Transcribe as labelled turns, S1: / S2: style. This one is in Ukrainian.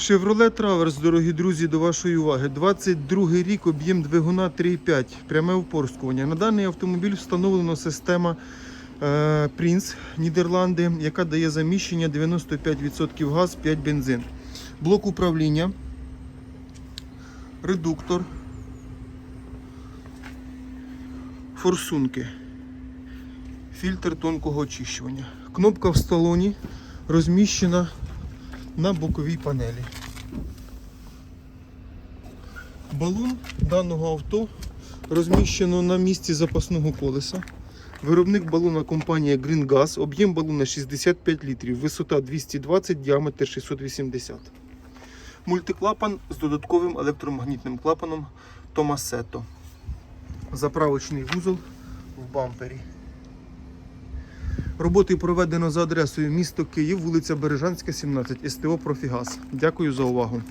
S1: Chevrolet Traverse, дорогі друзі, до вашої уваги. 22 рік, об'єм двигуна 3,5, пряме впорскування. На даний автомобіль встановлена система е, Prince Нідерланди, яка дає заміщення 95% газ, 5 бензин. Блок управління, редуктор, форсунки, фільтр тонкого очищування. Кнопка в салоні розміщена на боковій панелі. Балон даного авто розміщено на місці запасного колеса. Виробник балона компанія Green Gas, об'єм балона 65 літрів, висота 220, діаметр 680. Мультиклапан з додатковим електромагнітним клапаном Tomasetto. Заправочний вузол в бампері. Роботи проведено за адресою місто Київ, вулиця Бережанська, 17, СТО Профігаз. Дякую за увагу.